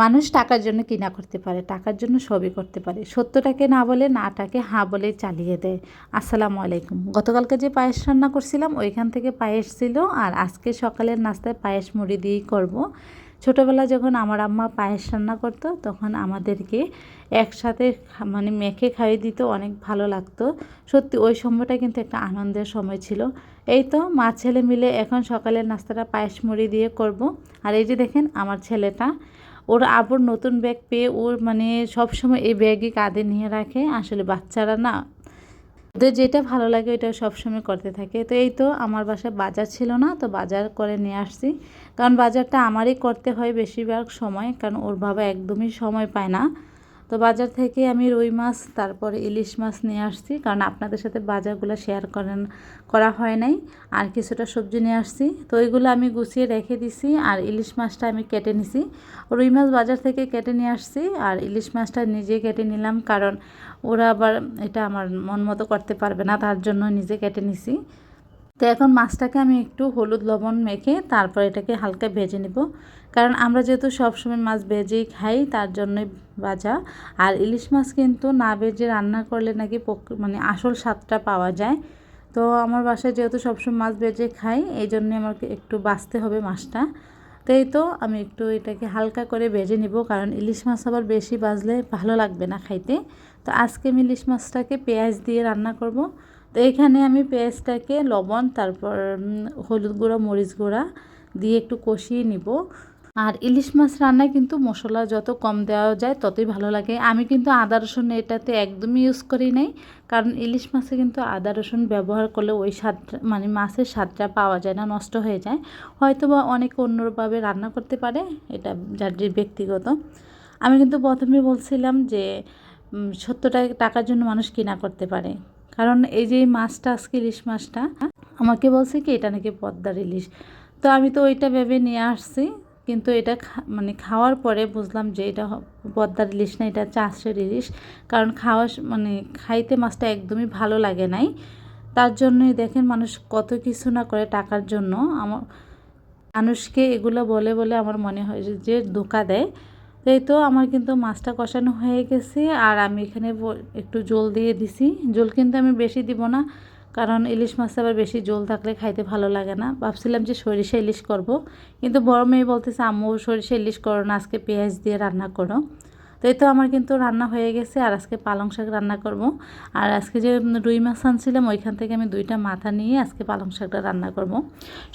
মানুষ টাকার জন্য কিনা করতে পারে, টাকার জন্য সবই করতে পারে। সত্যটাকে না বলে নাটাকে হাঁ বলে চালিয়ে দেয়। আসসালামু আলাইকুম। গতকালকে যে পায়েস রান্না করছিলাম, ওইখান থেকে পায়েস ছিল আর আজকে সকালের নাস্তায় পায়েস মুড়ি দিয়েই করব। ছোটোবেলা যখন আমার আম্মা পায়েস রান্না করতো, তখন আমাদেরকে একসাথে মানে মেখে খাইয়ে দিত, অনেক ভালো লাগতো। সত্যি ওই সময়টা কিন্তু একটা আনন্দের সময় ছিল। এই তো মা ছেলে মিলে এখন সকালের নাস্তাটা পায়েস মুড়ি দিয়ে করব। আর এই যে দেখেন আমার ছেলেটা ওর আবার নতুন ব্যাগ পেয়ে ওর মানে সবসময় এই ব্যাগে কাঁধে নিয়ে রাখে। আসলে বাচ্চারা না, ওদের যেটা ভালো লাগে ওইটা সবসময় করতে থাকে। তো এই তো আমার বাসায় বাজার ছিল না, তো বাজার করে নিয়ে আসছি। কারণ বাজারটা আমারই করতে হয় বেশিরভাগ সময়, কারণ ওর বাবা একদমই সময় পায় না। তো বাজার থেকে আমি রুই মাছ, তারপরে ইলিশ মাছ নিয়ে আসছি। কারণ আপনাদের সাথে বাজারগুলো শেয়ার করেন, করা হয় নাই। আর কিছুটা সবজি নিয়ে আসছি। তো ওইগুলো আমি গুছিয়ে রেখে দিছি আর ইলিশ মাছটা আমি কেটে নিছি। রুই মাছ বাজার থেকে কেটে নিয়ে আসছি আর ইলিশ মাছটা নিজে কেটে নিলাম। কারণ ওরা আবার এটা আমার মন মতো করতে পারবে না, তার জন্য নিজে কেটে নিছি। তো এখন মাছটাকে আমি একটু হলুদ লবণ মেখে তারপর এটাকে হালকা ভেজে নেব। কারণ আমরা যেহেতু সবসময় মাছ ভেজেই খাই, তার জন্যই ভাজা। আর ইলিশ মাছ কিন্তু না ভেজে রান্না করলে নাকি মানে আসল স্বাদটা পাওয়া যায়। তো আমার বাসায় যেহেতু সবসময় মাছ ভেজে খাই, এই জন্যে আমাকে একটু বাঁচতে হবে মাছটা। তো তো আমি একটু এটাকে হালকা করে ভেজে নিব, কারণ ইলিশ মাছ আবার বেশি বাজলে ভালো লাগবে না খাইতে। তো আজকে আমি ইলিশ মাছটাকে পেঁয়াজ দিয়ে রান্না করব। তো এখানে আমি পেঁয়াজটাকে, লবণ, তারপর হলুদ গুঁড়া, মরিচ গুঁড়া দিয়ে একটু কষিয়ে নিব। আর ইলিশ মাছ রান্নায় কিন্তু মশলা যত কম দেওয়া যায় ততই ভালো লাগে। আমি কিন্তু আদা, রসুন এটাতে একদমই ইউজ করি নাই। কারণ ইলিশ মাছে কিন্তু আদা, রসুন ব্যবহার করলে ওই স্বাদ মানে মাছের স্বাদটা পাওয়া যায় না, নষ্ট হয়ে যায়। হয়তো বা অনেকে অন্যভাবে রান্না করতে পারে, এটা যার ব্যক্তিগত। আমি কিন্তু প্রথমে বলছিলাম যে সত্তর টাকা- টাকার জন্য মানুষ কিনা করতে পারে। কারণ এই যে মাছটা, আজকে ইলিশ মাছটা, আমাকে বলছে কি, এটা নাকি পদ্মার ইলিশ। তো আমি তো ওইটা ভেবে নিয়ে আসছি, কিন্তু এটা মানে খাওয়ার পরে বুঝলাম যে এটা পদ্মার ইলিশ না, এটা চাষের ইলিশ। কারণ খাওয়া মানে খাইতে মাছটা একদমই ভালো লাগে নাই। তার জন্যই দেখেন মানুষ কত কিছু না করে টাকার জন্য। আমার মানুষকে এগুলো বলে বলে আমার মনে হয় যে ধোকা দেয়। এই তো আমার কিন্তু মাছটা কষানো হয়ে গেছে, আর আমি এখানে একটু জল দিয়ে দিছি। জল কিন্তু আমি বেশি দিব না, কারণ ইলিশ মাছ আবার বেশি জল থাকলে খাইতে ভালো লাগে না। ভাবছিলাম যে সরিষা ইলিশ করব, কিন্তু বড় মেয়ে বলতেছে, আম্মু, সরিষা ইলিশ করো না, আজকে পেঁয়াজ দিয়ে রান্না করো। তো এই তো আমার কিন্তু রান্না হয়ে গেছে, আর আজকে পালং শাক রান্না করব। আর আজকে যে রুই মাছ আনছিলাম, ওইখান থেকে আমি দুইটা মাথা নিয়ে আজকে পালং শাকটা রান্না করব।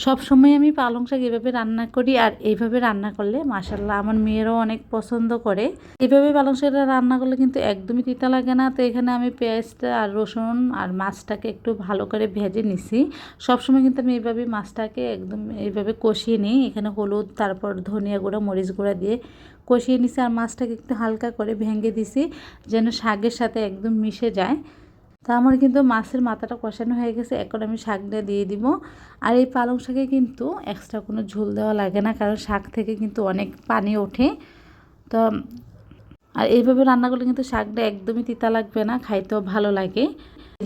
সব সময় আমি পালং শাক এভাবে রান্না করি, আর এইভাবে রান্না করলে মাসাল্লাহ আমার মেয়েরও অনেক পছন্দ করে। এইভাবে পালং শাকটা রান্না করলে কিন্তু একদমই তিতা লাগে না। তো এখানে আমি পেঁয়াজটা আর রসুন আর মাছটাকে একটু ভালো করে ভেজে নিছি। সবসময় কিন্তু আমি এইভাবে মাছটাকে একদম এইভাবে কষিয়ে নিই। এখানে হলুদ, তারপর ধনিয়া গুঁড়া, মরিচ গুঁড়া দিয়ে কষিয়ে নিছি আর মাছটাকে একটু হালকা করে ভেঙে দিছি, যেন শাকের সাথে একদম মিশে যায়। তা আমার কিন্তু মাছের মাথাটা কষানো হয়ে গেছে, এখন আমি শাকটা দিয়ে দিব। আর এই পালং শাকে কিন্তু এক্সট্রা কোনো ঝোল দেওয়া লাগে না, কারণ শাক থেকে কিন্তু অনেক পানি ওঠে। তো, আর এইভাবে রান্না করলে কিন্তু শাকটা একদমই তিতা লাগবে না, খাইতেও ভালো লাগে।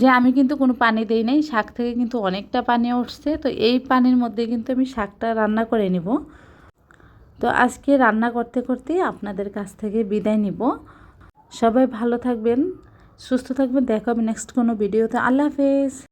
যে আমি কিন্তু কোনো পানি দেই নাই, শাক থেকে কিন্তু অনেকটা পানি উঠছে, তো এই পানির মধ্যে কিন্তু আমি শাকটা রান্না করে নিব। তো আজকে রান্না করতে করতে আপনাদের কাছ থেকে বিদায় নিব। সবাই ভালো থাকবেন, সুস্থ থাকবেন, দেখা হবে নেক্সট কোনো ভিডিওতে আল্লাহ হাফেজ।